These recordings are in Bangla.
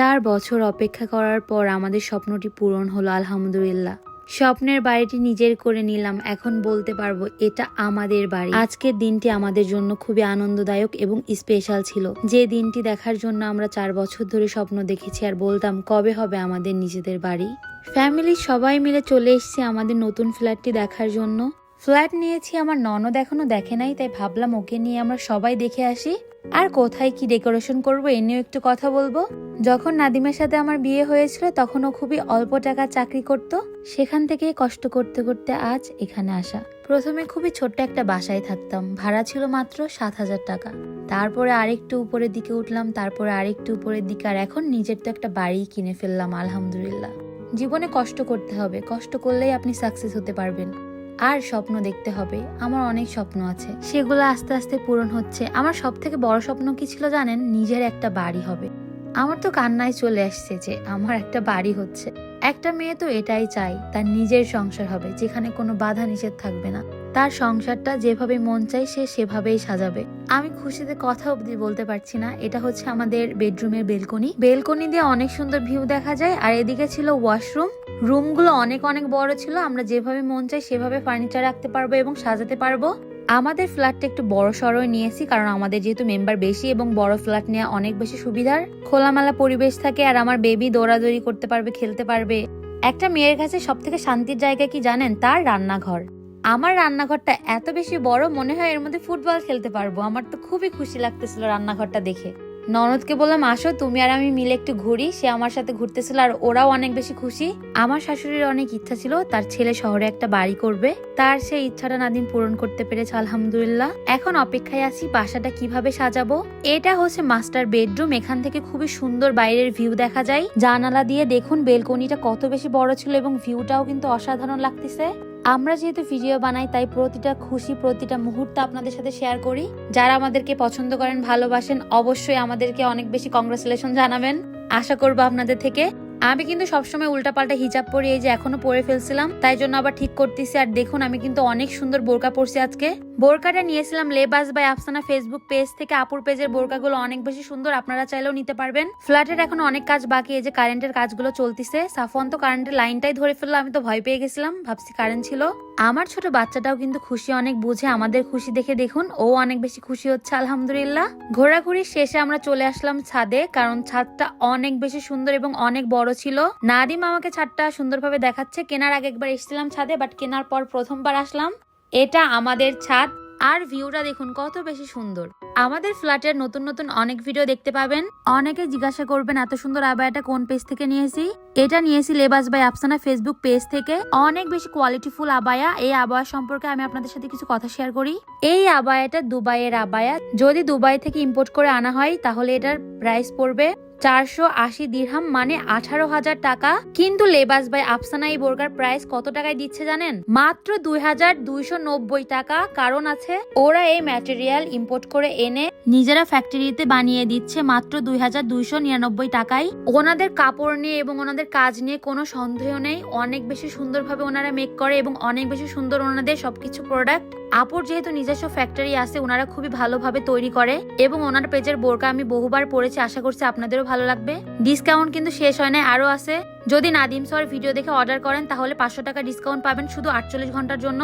চার বছর অপেক্ষা করার পর আমাদের স্বপ্নটি পূরণ হলো, আলহামদুলিল্লাহ। স্বপ্নের বাড়িটি নিজের করে নিলাম, এখন বলতে পারব এটা আমাদের বাড়ি। আজকের দিনটি আমাদের জন্য খুবই আনন্দদায়ক এবং স্পেশাল ছিল। যে দিনটি দেখার জন্য আমরা চার বছর ধরে স্বপ্ন দেখেছি আর বলতাম, কবে হবে আমাদের নিজেদের বাড়ি? ফ্যামিলির সবাই মিলে চলে এসেছি আমাদের নতুন ফ্ল্যাটটি দেখার জন্য। ফ্ল্যাট নিয়েছি আমার ননদ এখনও দেখে নাই, তাই ভাবলাম ওকে নিয়ে আমরা সবাই দেখে আসি। আর কোথায় কি ডেকোরেশন করব এ নিয়েও একটু কথা বলব? যখন নাদিমের সাথে আমার বিয়ে হয়েছিল, তখন ও খুবই অল্প টাকা চাকরি করত। সেখান থেকে কষ্ট করতে করতে আজ এখানে আসা। প্রথমে খুবই ছোট্ট একটা বাসায় থাকতাম। ভাড়া ছিল মাত্র সাত হাজার টাকা। তারপরে আরেকটু উপরের দিকে উঠলাম, তারপরে আরেকটু উপরের দিকে, আর এখন নিজের তো একটা বাড়ি কিনে ফেললাম, আলহামদুলিল্লাহ। জীবনে কষ্ট করতে হবে। কষ্ট করলেই আপনি সাকসেস হতে পারবেন। আর স্বপ্ন দেখতে হবে। আমার অনেক স্বপ্ন আছে। সেগুলো আস্তে আস্তে পূরণ হচ্ছে। আমার সব থেকে বড় স্বপ্ন কি ছিল জানেন? নিজের একটা বাড়ি হবে। আমার তো কান্নায় চলে আসছে যে আমার একটা বাড়ি হচ্ছে। একটা মেয়ে তো এটাই চাই তার নিজের সংসার হবে, যেখানে কোনো বাধা নিষেধ থাকবে না। তার সংসারটা যেভাবে মন চাই সে সেভাবেই সাজাবে। আমি খুশিতে কথা অবধি বলতে পারছি না। এটা হচ্ছে আমাদের বেডরুমের বেলকনি। বেলকনি দিয়ে অনেক সুন্দর ভিউ দেখা যায়। আর এদিকে ছিল ওয়াশরুম। রুমগুলো অনেক অনেক বড় ছিল, আমরা যেভাবে মন চাই সেভাবে ফার্নিচার রাখতে পারব এবং সাজাতে পারব। আমাদের ফ্ল্যাটটা একটু বড় সড়ই নিয়েছি, কারণ আমাদের যেহেতু মেম্বার বেশি এবং বড় ফ্ল্যাট নেওয়া অনেক বেশি সুবিধার। খোলামেলা পরিবেশ থাকে আর আমার বেবি দৌড়াদৌড়ি করতে পারবে, খেলতে পারবে। একটা মেয়ের কাছে সব থেকে শান্তির জায়গা কি জানেন? তার রান্নাঘর। আমার রান্নাঘরটা এত বেশি বড়, মনে হয় এর মধ্যে ফুটবল খেলতে পারব। আমার তো খুবই খুশি লাগতেছিল রান্নাঘরটা দেখে। ননদকে বললাম, আসো, তুমি আর আমি মিলে একটু ঘুরি। সে আমার সাথে ঘুরতেছিল আর ওরাও অনেক বেশি খুশি। আমার শাশুড়ির অনেক ইচ্ছা ছিল, তার ছেলে শহরে একটা বাড়ি করবে। তার সেই ইচ্ছাটা নাদিম পূরণ করতে পেরেছে, আলহামদুলিল্লাহ। এখন অপেক্ষায় আছি, বাসাটা কীভাবে সাজাবো? এটা হচ্ছে মাস্টার বেডরুম, এখান থেকে খুবই সুন্দর বাইরের ভিউ দেখা যায়। জানালা দিয়ে দেখুন, বেলকনিটা কত বেশি বড় ছিল এবং ভিউটাও কিন্তু অসাধারণ লাগতেছে। আমরা যেহেতু ভিডিও বানাই, তাই প্রতিটা খুশি, প্রতিটা মুহূর্ত আপনাদের সাথে শেয়ার করি। যারা আমাদেরকে পছন্দ করেন, ভালোবাসেন, অবশ্যই আমাদেরকে অনেক বেশি কংগ্রেচুলেশন জানাবেন। আশা করব আপনাদের থেকে। আমি কিন্তু সবসময় উল্টাপাল্টা হিজাব পরি, এই যে এখনও পরে ফেলছিলাম, তাই জন্য আবার ঠিক করতেছি। আর দেখুন, আমি কিন্তু অনেক সুন্দর বোরকা পরছি আজকে। বোরকাটা নিয়েছিলাম, লেবাস বাই আফসানা ফেসবুক পেজ থেকে। আপুর পেজের বোরকাগুলো অনেক বেশি সুন্দর, আপনারা চাইলেও নিতে পারবেন। ফ্ল্যাটের এখন অনেক কাজ বাকি, এই যে কারেন্টের কাজগুলো চলতেছে। সাফওয়ান তো কারেন্টের লাইনটাই ধরে ফেলল, আমি তো ভয় পেয়ে গেছিলাম, ভাবছি কারেন্ট ছিল। আমার ছোট বাচ্চাটাও কিন্তু খুশি, অনেক বুঝে, আমাদের খুশি দেখে দেখুন, ও অনেক বেশি খুশি হচ্ছে, আলহামদুলিল্লাহ। ঘোরাঘুরি শেষে আমরা চলে আসলাম ছাদে, কারণ ছাদটা অনেক বেশি সুন্দর এবং অনেক বড় ছিল। নাদিম আমাকে ছাদটা সুন্দরভাবে দেখাচ্ছে, কেনার আগে একবার এসেছিলাম ছাদে বাট কেনার পর প্রথমবার আসলাম। এটা আমাদের ছাদ। আর ভিউটা দেখুন, কত বেশি সুন্দর। আমাদের ফ্ল্যাটের নতুন নতুন অনেক ভিডিও দেখতে পাবেন। অনেকে জিজ্ঞাসা করবেন, এত সুন্দর আবায়াটা কোন পেজ থেকে নিয়েছি? এটা নিয়েছি লেবাস বাই আফসানা ফেসবুক পেজ থেকে। অনেক বেশি কোয়ালিটিফুল আবায়া। এই আবায়া সম্পর্কে আমি আপনাদের সাথে কিছু কথা শেয়ার করি। এই আবায়াটা দুবাইয়ের আবায়া। যদি দুবাই থেকে ইম্পোর্ট করে আনা হয়, তাহলে এটার প্রাইস পড়বে চারশো আশি দিরহাম মানে আঠারো হাজার টাকা। কিন্তু লেবাস বাই আফসানা এই বোরকার প্রাইস কত টাকায় দিচ্ছে জানেন? মাত্র দুই হাজার দুইশো নব্বই টাকা। কারণ আছে, ওরা এই ম্যাটেরিয়াল ইম্পোর্ট করে এনে নিজেরা ফ্যাক্টরিতে বানিয়ে দিচ্ছে মাত্র দুই হাজার দুইশো নিরানব্বই টাকায়। ওনাদের কাপড় নিয়ে এবং ওনাদের কাজ নিয়ে কোনো সন্দেহ নেই। অনেক বেশি সুন্দরভাবে ওনারা মেক করে এবং অনেক বেশি সুন্দর ওনাদের সবকিছু প্রোডাক্ট আপুর যেহেতু নিজস্ব ফ্যাক্টরি আছে ওনারা খুবই ভালোভাবে তৈরি করে এবং ওনার পেজের বোরকা আমি বহুবার পড়েছি আশা করছি আপনাদেরও ভালো লাগবে। ডিসকাউন্ট কিন্তু শেষ হয় না আরও আছে। যদি নাদিম সর ভিডিও দেখে অর্ডার করেন, তাহলে পাঁচশো টাকা ডিসকাউন্ট পাবেন শুধু আটচল্লিশ ঘণ্টার জন্য।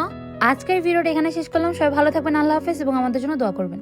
আজকের ভিডিওটা এখানে শেষ করলাম, সবাই ভালো থাকবেন, আল্লাহ হাফেজ এবং আমাদের জন্য দোয়া করবেন।